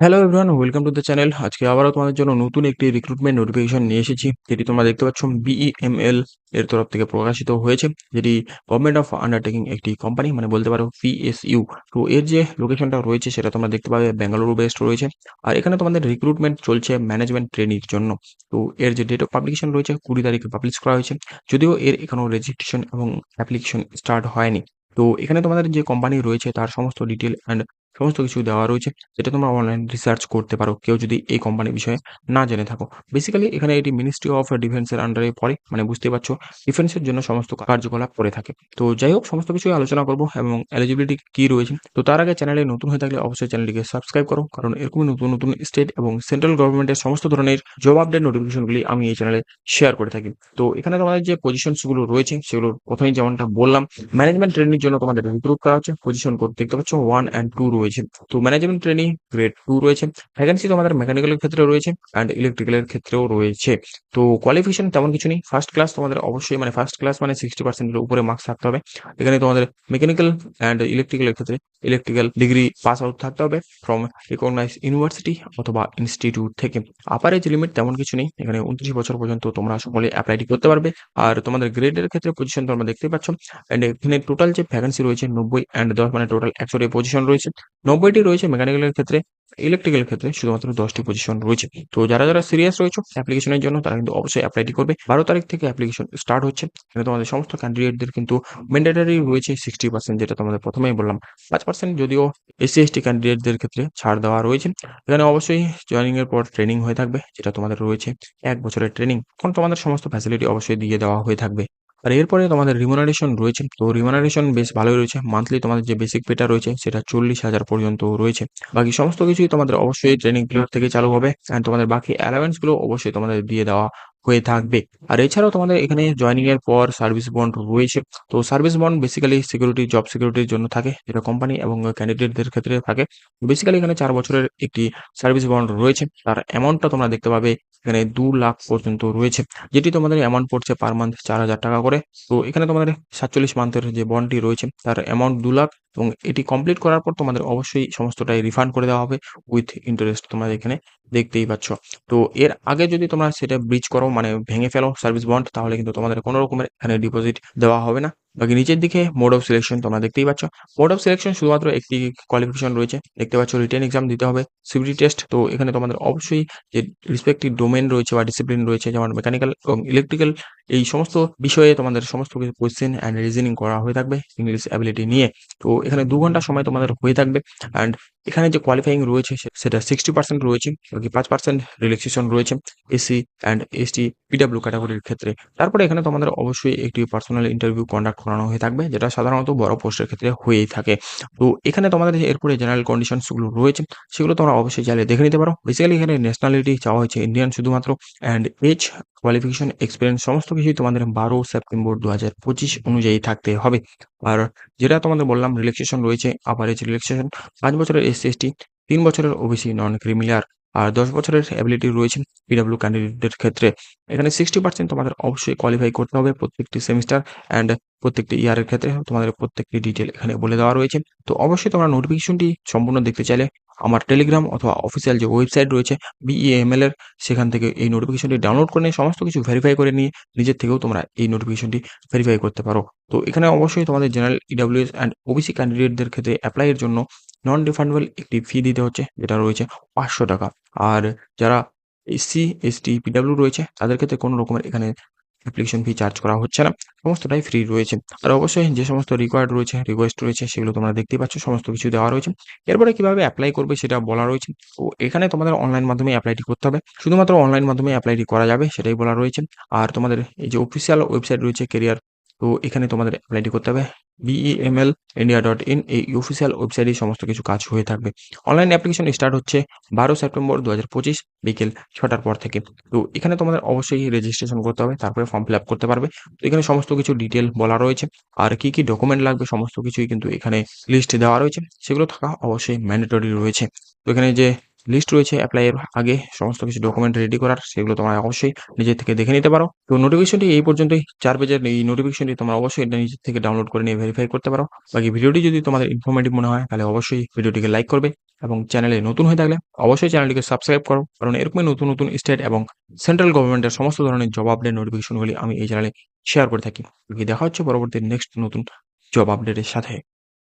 Hello everyone welcome to the channel আজকে আবারও তোমাদের জন্য নতুন একটি রিক্রুটমেন্ট নোটিফিকেশন নিয়ে এসেছি, যেটি তোমরা দেখতে পাচ্ছ বিইএমএল এর তরফ থেকে প্রকাশিত হয়েছে, যেটি গভর্নমেন্ট অফ আন্ডারটেকিং একটি কোম্পানি মানে বলতে পারো পিএসইউ তো এর যে লোকেশনটা রয়েছে, সেটা তোমরা দেখতে পাবে বেঙ্গালুরু বেস্ট রয়েছে। আর এখানে তোমাদের রিক্রুটমেন্ট চলছে ম্যানেজমেন্ট ট্রেনির জন্য। তো এর যে ডেট অফ পাবলিকেশন রয়েছে, কুড়ি তারিখে পাবলিশ করা হয়েছে। যদিও এর এখনও রেজিস্ট্রেশন এবং অ্যাপ্লিকেশন স্টার্ট হয়নি। তো এখানে তোমাদের যে কোম্পানি রয়েছে, তার সমস্ত ডিটেল অ্যান্ড সমস্ত কিছু দেওয়া রয়েছে যেটা তোমরা অনলাইন রিসার্চ করতে পারো। কেউ যদি এই কোম্পানির বিষয়ে না জেনে থাকো। বেসিক্যালি এখানে এটি মিনিস্ট্রি অফ ডিফেন্সের আন্ডারে পড়ে মানে বুঝতেই পারছ ডিফেন্সের জন্য সমস্ত কার্যকলাপ করে থাকে। তো যাই হোক, সমস্ত কিছুই আলোচনা করব এবং এলিজিবিলিটি কি রয়েছে। তো তার আগে চ্যানেলে নতুন হয়ে থাকলে অবশ্যই চ্যানেলটিকে সাবস্ক্রাইব করো, কারণ এরকমই নতুন নতুন স্টেট এবং সেন্ট্রাল গভর্নমেন্টের সমস্ত ধরনের জব আপডেট নোটিফিকেশনগুলি আমি এই চ্যানেলে শেয়ার করে থাকি। তো এখানে তোমাদের যে পজিশনসগুলো রয়েছে, সেগুলোর প্রথমেই যেমনটা বললাম ম্যানেজমেন্ট ট্রেনিংয়ের জন্য তোমাদের রিক্রুট করা হচ্ছে। পজিশন করতে দেখতে পাচ্ছ ওয়ান অ্যান্ড টু রয়েছে। তো ম্যানেজমেন্ট ট্রেনিং গ্রেড টু রয়েছে ভ্যাকেন্সি তোমাদের মেকানিক্যালের ক্ষেত্রে রয়েছে অ্যান্ড ইলেকট্রিক্যালের ক্ষেত্রেও রয়েছে। তো কোয়ালিফিকেশন তেমন কিছু নেই ফার্স্ট ক্লাস তোমাদের অবশ্যই মানে ফার্স্ট ক্লাস মানে সিক্সটি পার্সেন্টের উপরে মার্কস থাকতে হবে। এখানে তোমাদের মেকানিক্যাল অ্যান্ড ইলেকট্রিক্যালের ক্ষেত্রে ইলেকট্রিক্যাল ডিগ্রি পাস আউট থাকতে হবে ফ্রম রিকগনাইজ ইউনিভার্সিটি অথবা ইনস্টিটিউট থেকে। আপার এজ লিমিট তেমন কিছু নেই, এখানে উনত্রিশ বছর পর্যন্ত তোমরা সকলে অ্যাপ্লাইটি করতে পারবে। আর তোমাদের গ্রেডের ক্ষেত্রে পজিশন তোমরা দেখতে পাচ্ছ অ্যান্ড এখানে টোটাল যে ভ্যাকেন্সি রয়েছে নব্বই অ্যান্ড দশ মানে টোটাল একশোটি পজিশন রয়েছে। নব্বইটি রয়েছে মেকানিক্যালের ক্ষেত্রে ইলেকট্রিক্যাল ক্ষেত্রে শুধুমাত্র দশটি পজিশন রয়েছে। তো যারা যারা সিরিয়াস রয়েছে অ্যাপ্লিকেশনের জন্য তারা কিন্তু অবশ্যই অ্যাপ্লাইটি করবে। বারো তারিখ থেকে অ্যাপ্লিকেশন স্টার্ট হচ্ছে। এখানে তোমাদের সমস্ত ক্যান্ডিডেটদের কিন্তু ম্যান্ডেটারি রয়েছে সিক্সটি পার্সেন্ট যেটা তোমাদের প্রথমেই বললাম। পাঁচ পার্সেন্ট যদিও এসসি এসটি ক্যান্ডিডেটদের ক্ষেত্রে ছাড় দেওয়া রয়েছে। এখানে অবশ্যই জয়েনিং এর পর ট্রেনিং হয়ে থাকবে, যেটা তোমাদের রয়েছে এক বছরের ট্রেনিং তখন তোমাদের সমস্ত ফ্যাসিলিটি অবশ্যই দিয়ে দেওয়া হয়ে থাকবে। আর এরপরে তোমাদের রিমুনারেশন রয়েছে। তো রিমুনারেশন বেশ ভালোই রয়েছে। মান্থলি তোমাদের যে বেসিক পেটা রয়েছে, সেটা চল্লিশ হাজার পর্যন্ত রয়েছে। বাকি সমস্ত কিছুই তোমাদের অবশ্যই ট্রেনিং পিরিয়ড থেকে চালু হবে অ্যান্ড তোমাদের বাকি অ্যালাওয়েন্সগুলো অবশ্যই তোমাদের দিয়ে দেওয়া হয়ে থাকবে। আর এছাড়াও তোমাদের এখানে জয়েনিং এর পর সার্ভিস বন্ড রয়েছে। তো service bond basically security job সিকিউরিটির জন্য থাকে, যেটা কোম্পানি এবং ক্যান্ডিডেটদের ক্ষেত্রে থাকে। বেসিক্যালি এখানে চার বছরের একটি সার্ভিস বন্ড রয়েছে। তার অ্যামাউন্টটা তোমরা দেখতে পাবে এখানে দু লাখ পর্যন্ত রয়েছে, যেটি তোমাদের অ্যামাউন্ট পড়ছে পার মান্থ চার হাজার টাকা করে। তো এখানে তোমাদের সাতচল্লিশ মান্থের যে বন্ডটি রয়েছে, তার অ্যামাউন্ট দু লাখ এবং এটি কমপ্লিট করার পর তোমাদের অবশ্যই সমস্তটাই রিফান্ড করে দেওয়া হবে উইথ ইন্টারেস্ট তোমরা এখানে দেখতেই পাচ্ছ। তো এর আগে যদি তোমরা সেটা ব্রিজ করো মানে ভেঙে ফেলো সার্ভিস বন্ড তাহলে কিন্তু তোমাদের কোনো রকমের এখানে ডিপোজিট দেওয়া হবে না। বাকি নিচের দিকে মোড অফ সিলেকশন তোমরা দেখতেই পাচ্ছ। মোড অফ সিলেকশন শুধুমাত্র একটি কোয়ালিফিকেশন রয়েছে। দেখতে পাচ্ছ রিটেন এক্সাম দিতে হবে সিবিটি টেস্ট তো এখানে তোমাদের অবশ্যই যে রিসপেক্টিভ ডোমেন রয়েছে বা ডিসিপ্লিন রয়েছে, যেমন মেকানিক্যাল এবং ইলেকট্রিক্যাল এই সমস্ত বিষয়ে তোমাদের সমস্ত কিছু কোয়েশ্চেন অ্যান্ড রিজনিং করা হয়ে থাকবে ইংলিশ অ্যাবিলিটি নিয়ে। তো এখানে দু ঘণ্টা সময় তোমাদের হয়ে থাকবে। অ্যান্ড এখানে যে কোয়ালিফাইং রয়েছে সেটা সিক্সটি পার্সেন্ট রয়েছে, বাকি পাঁচ পার্সেন্ট রিল্যাক্সেশন রয়েছে এসসি অ্যান্ড এসটি পিডাব্লিউ ক্যাটাগরির ক্ষেত্রে। তারপরে এখানে তোমাদের অবশ্যই একটি পার্সোনাল ইন্টারভিউ কন্ডাক্ট করানো হয়ে থাকবে, যেটা সাধারণত বড় পোস্টের ক্ষেত্রে হয়েই থাকে। তো এখানে তোমাদের এরপরে জেনারেল কন্ডিশনসগুলো রয়েছে, সেগুলো তোমরা অবশ্যই চাইলে দেখে নিতে পারো। বেসিক্যালি এখানে ন্যাশনালিটি চাওয়া হয়েছে ইন্ডিয়ান শুধুমাত্র অ্যান্ড এজ কোয়ালিফিকেশন এক্সপিরিয়েন্স সমস্ত কিছুই তোমাদের বারো সেপ্টেম্বর দু হাজার পঁচিশ অনুযায়ী থাকতে হবে। আর যেটা তোমাদের বললাম রিল্যাক্সেশন রয়েছে আবার এজ রিল্যাক্সেশন পাঁচ বছরের এসসি তিন বছরের ওবিসি নন ক্রিমিলিয়ার আর দশ বছরের অ্যাবিলিটি রয়েছে পিডাব্লিউ ক্যান্ডিডেটদের ক্ষেত্রে। এখানে সিক্সটি পার্সেন্ট তোমাদের অবশ্যই কোয়ালিফাই করতে হবে প্রত্যেকটি সেমিস্টার অ্যান্ড প্রত্যেকটি ইয়ারের ক্ষেত্রে। তোমাদের প্রত্যেকটি ডিটেল এখানে বলে দেওয়া রয়েছে। তো অবশ্যই তোমরা নোটিফিকেশনটি সম্পূর্ণ দেখতে চাইলে আমার টেলিগ্রাম অথবা অফিসিয়াল যে ওয়েবসাইট রয়েছে বিইএমএল এর, সেখান থেকে এই নোটিফিকেশনটি ডাউনলোড করে নিয়ে সমস্ত কিছু ভেরিফাই করে নিয়ে নিজের থেকেও তোমরা এই নোটিফিকেশনটি ভেরিফাই করতে পারো। তো এখানে অবশ্যই তোমাদের জেনারেল ইডাব্লিউএস অ্যান্ড ওবিসি ক্যান্ডিডেটদের ক্ষেত্রে অ্যাপ্লাইয়ের জন্য নন রিফান্ডেবল একটি ফি দিতে হচ্ছে, যেটা রয়েছে পাঁচশো টাকা। আর যারা এসসি, এসটি পিডাব্লিউ রয়েছে, তাদের ক্ষেত্রে কোনো রকমের এখানে অ্যাপ্লিকেশন ফি চার্জ করা হচ্ছে না। সমস্তটাই ফ্রি রয়েছে। আর অবশ্যই যে সমস্ত রিকোয়ার্ড রয়েছে রিকোয়েস্ট রয়েছে, সেগুলো তোমরা দেখতেই পাচ্ছ, সমস্ত কিছু দেওয়া রয়েছে। এরপরে কীভাবে অ্যাপ্লাই করবে সেটা বলা রয়েছে। তো এখানে তোমাদের অনলাইন মাধ্যমে অ্যাপ্লাইটি করতে হবে। শুধুমাত্র অনলাইন মাধ্যমে অ্যাপ্লাইটি করা যাবে, সেটাই বলা রয়েছে। আর তোমাদের এই যে অফিসিয়াল ওয়েবসাইট রয়েছে কেরিয়ার তো এখানে তোমাদের অ্যাপ্লাইটি করতে হবে। বিইএমএল ইন্ডিয়া ডট ইন এই অফিসিয়াল ওয়েবসাইটে সমস্ত কিছু কাজ হয়ে থাকবে। অনলাইন অ্যাপ্লিকেশন স্টার্ট হচ্ছে বারো সেপ্টেম্বর দু হাজার পঁচিশ বিকেল ছটার পর থেকে। তো এখানে তোমাদের অবশ্যই রেজিস্ট্রেশন করতে হবে, তারপরে ফর্ম ফিল আপ করতে পারবে। তো এখানে সমস্ত কিছু ডিটেল বলা রয়েছে। আর কি কি ডকুমেন্ট লাগবে সমস্ত কিছুই কিন্তু এখানে লিস্ট দেওয়া রয়েছে। সেগুলো থাকা অবশ্যই ম্যান্ডেটরি রয়েছে। তো এখানে যে লিস্ট রয়েছে অ্যাপ্লাইয়ের আগে সমস্ত কিছু ডকুমেন্ট রেডি করার, সেগুলো তোমরা অবশ্যই নিজের থেকে দেখে নিতে পারো। তো নোটিফিকেশনটি এই পর্যন্তই। চার পেজের এই নোটিফিকেশনটি তোমরা অবশ্যই এটা নিজের থেকে ডাউনলোড করে নিয়ে ভেরিফাই করতে পারো। বাকি ভিডিওটি যদি তোমাদের ইনফরমেটিভ মনে হয়, তাহলে অবশ্যই ভিডিওটিকে লাইক করবে এবং চ্যানেলে নতুন হয়ে থাকলে অবশ্যই চ্যানেলটিকে সাবস্ক্রাইব করো। কারণ এরকমই নতুন নতুন স্টেট এবং সেন্ট্রাল গভর্নমেন্টের সমস্ত ধরনের জব আপডেট নোটিফিকেশনগুলি আমি এই চ্যানেলে শেয়ার করে থাকি। দেখা হচ্ছে পরবর্তী নেক্সট নতুন জব আপডেটের সাথে।